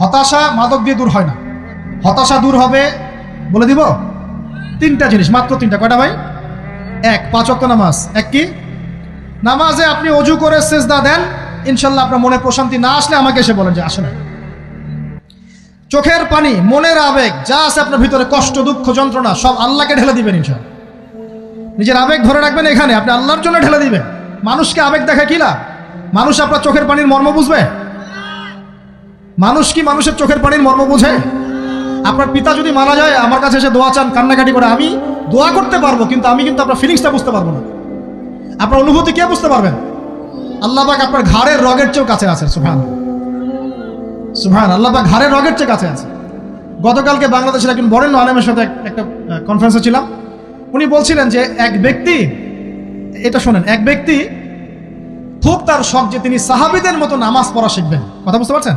হতাশা মাদক দিয়ে দূর হয় না। হতাশা দূর হবে, বলে দিব তিনটা জিনিস, মাত্র তিনটা। কয়টা ভাই? এক, পাঁচ নামাজ। এক কি? নামাজে আপনি অজু করে সেজদা দেন, ইনশাল্লাহ আপনার মনে প্রশান্তি না আসলে আমাকে এসে বলেন যে আসে না চোখের পানি, মনের আবেগ, যা আছে আপনার ভিতরে, কষ্ট, দুঃখ, যন্ত্রণা, সব আল্লাহকে ঢেলে দিবেন ইনশাল নিজের আবেগ ধরে রাখবেন এখানে, আপনি আল্লাহর জন্য ঢেলে দিবেন। মানুষকে আবেগ দেখে কি লাভ? মানুষ আপনার চোখের পানির মর্ম বুঝবে? মানুষ কি মানুষের চোখের পানির মর্ম বুঝে? আপনার পিতা যদি মারা যায়, আমার কাছে এসে দোয়া চান, কান্নাকাটি করে, আমি দোয়া করতে পারব, কিন্তু আমি কিন্তু আপনার ফিলিংসটা বুঝতে পারব না। আপনার অনুভূতি কে বুঝতে পারবেন? আল্লাহ পাক আপনার ঘাড়ের রগের চেয়েও কাছে আছে সুভান সুভান আল্লাহ পাক ঘাড়ের রগের চেয়ে কাছে আছে। গতকালকে বাংলাদেশের একজন বরেণ্য আলেমের সাথে একটা কনফারেন্সে ছিলাম। উনি বলছিলেন যে, এক ব্যক্তি, এটা শোনেন, এক ব্যক্তি খুব তার শখ যে তিনি সাহাবিদের মতো নামাজ পড়া শিখবেন। কথা বুঝতে পারছেন?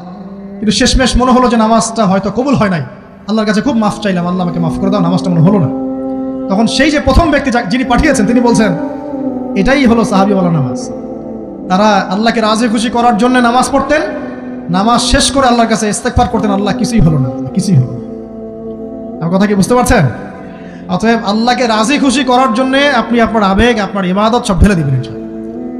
কিন্তু শেষমেশ মনে হলো যে নামাজটা হয়তো কবুল হয় নাই আল্লাহর কাছে খুব মাফ চাইলাম, আল্লাহ আমাকে মাফ করে দাও, নামাজটা মনে হলো না তখন সেই যে প্রথম ব্যক্তি যিনি পাঠিয়েছেন, তিনি বলছেন, এটাই হলো সাহাবিওয়ালা নামাজ তারা আল্লাহকে রাজি খুশি করার জন্য নামাজ পড়তেন, নামাজ শেষ করে আল্লাহর কাছে ইস্তেকফার করতেন, আল্লাহ কিছুই হলো না, কিছুই হলো। আমার কথা কি বুঝতে পারছেন অতএব আল্লাহকে রাজি খুশি করার জন্য আপনি আপনার আবেগ, আপনার ইবাদত সব ফেলে দিবেন।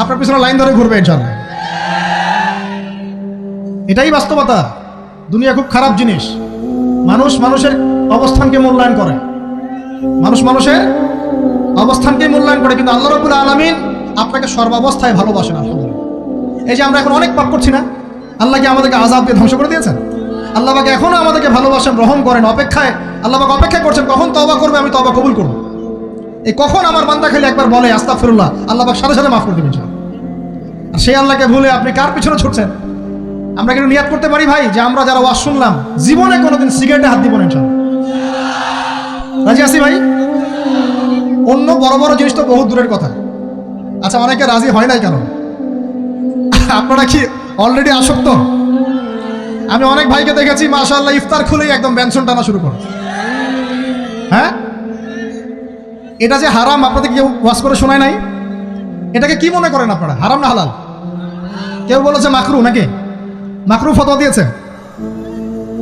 আপনার পিছনে লাইন ধরে ঘুরবে ইনশাল্লাহ এটাই বাস্তবতা। দুনিয়া খুব খারাপ জিনিস। মানুষ মানুষের অবস্থানকে মূল্যায়ন করে। মানুষ মানুষের অবস্থানকে মূল্যায়ন করে, কিন্তু আল্লাহ রবুল আলমিন আপনাকে সর্বাবস্থায় ভালোবাসেন, আলহামদুলিল্লাহ। এই যে আমরা এখন অনেক পাপ করছি না? আল্লাহকে আমাদেরকে আজাব দিয়ে ধ্বংস করে দিয়েছেন? আল্লাহ পাক এখনও আমাদেরকে ভালোবাসেন, রহম করেন, অপেক্ষায়, আল্লাহ পাক অপেক্ষা করছেন, কখন তবা করবে আমি তবা কবুল করব। এই কখন আমার বান্দা খালি একবার বলে আস্তা ফিরুল্লাহ আল্লাহ পাক সাথে সাথে মাফ করে দেবেন আর সেই আল্লাহকে ভুলে আপনি কার পিছনে ছুটছেন? আমরা কিন্তু নিয়াত করতে পারি ভাই? যে আমরা যারা ওয়াজ শুনলাম, জীবনে কোনোদিন সিগারেটে হাত দিব না রাজি আছি ভাই? অন্য বড় বড় জিনিস তো বহু দূরের কথা। আচ্ছা অনেকে রাজি হয় নাই কেন? আপনারা কি অলরেডি আসক্ত? আমি অনেক ভাইকে দেখেছি, মাশাআল্লাহ, ইফতার খুলেই একদম ব্যঞ্জন টানা শুরু করে। হ্যাঁ? এটা যে হারাম আপনাদের কেউ ওয়াশ করে শোনায় নাই? এটাকে কি মনে করেন আপনারা? হারাম না হালাল? কেউ বলেছে মাকরু নাকি? মাকরু ফতোয়া দিয়েছে।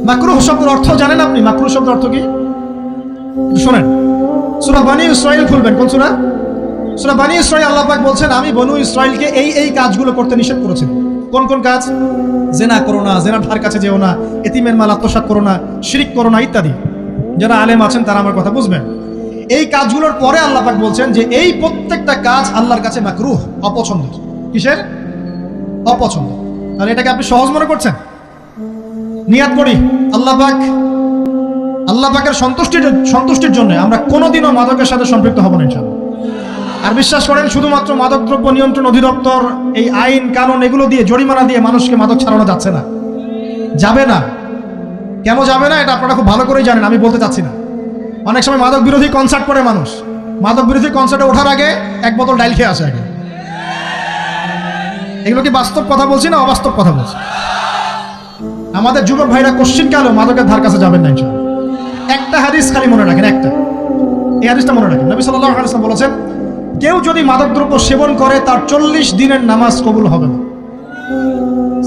মাকরু শব্দের অর্থ জানেন আপনি? মাকরু শব্দের অর্থ কি? শোনেন। সুরা বানি ইসরাইল খুলবেন। কোন সুরা? সুরা বানি ইসরাইল আল্লাহ পাক বলছেন, আমি বনু ইসরাইলকে এই এই কাজগুলো করতে নিষেধ করেছি কোন কোন কাজ? জেনা করো না জেনা ধার কাছে যেও না, এতিমের মাল আত্মসাৎ করো না, শিরিক করো না, ইত্যাদি। যারা আলেম আছেন তারা আমার কথা বুঝবেন। এই কাজগুলোর পরে আল্লাহ পাক বলছেন যে এই প্রত্যেকটা কাজ আল্লাহর কাছে মাকরুহ, অপছন্দ কিসের? অপছন্দ। তাহলে এটাকে আপনি সহজ মনে করছেন? নিয়াত করি আল্লাহ পাক, আল্লাহ পাকের সন্তুষ্টির সন্তুষ্টির জন্য আমরা কোনোদিনও মাদকের সাথে সম্পৃক্ত হব না ইনশাআল্লাহ। আর বিশ্বাস করেন, শুধুমাত্র মাদকদ্রব্য নিয়ন্ত্রণ অধিদপ্তর, এই আইন, কানুন, এগুলো দিয়ে, জরিমানা দিয়ে মানুষকে মাদক ছাড়ানো যাচ্ছে না। যাবে না। কেন যাবে না? এটা আপনারা খুব ভালো করেই জানেন, আমি বলতে চাচ্ছি না। অনেক সময় মাদক বিরোধী কনসার্ট করে মানুষ। মাদক বিরোধী কনসার্টে ওঠার আগে এক বোতল ডাইল খেয়ে আসে আগে। এগুলো কি বাস্তব কথা বলছি না অবাস্তব কথা বলছি? আমাদের যুবক ভাইরা কোশ্চিন কালেও মাদকের ধার কাছে যাবেন না একটা হাদিস খালি মনে রাখেন, একটা। এই হাদিসটা মনে রাখেন। নবী সাল্লাল্লাহু আলাইহি ওয়াসাল্লাম বলেছেন, কেউ যদি মাদকদ্রব্য সেবন করে, তার চল্লিশ দিনের নামাজ কবুল হবে না।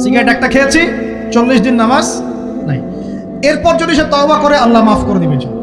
সিগারেট একটা খেয়েছি, চল্লিশ দিন নামাজ নাই। এরপর যদি সে তওবা করে, আল্লাহ মাফ করে দিবে।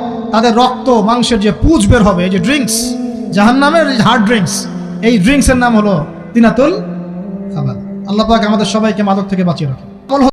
তাদের রক্ত, মাংসের যে পুজ বের হবে যে ড্রিঙ্কস জাহান নামের হার্ড ড্রিঙ্কস এই ড্রিঙ্কসের নাম হলো তিনাতুল খাবার আল্লাহ পাক আমাদের সবাইকে মাদক থেকে বাঁচিয়ে রাখে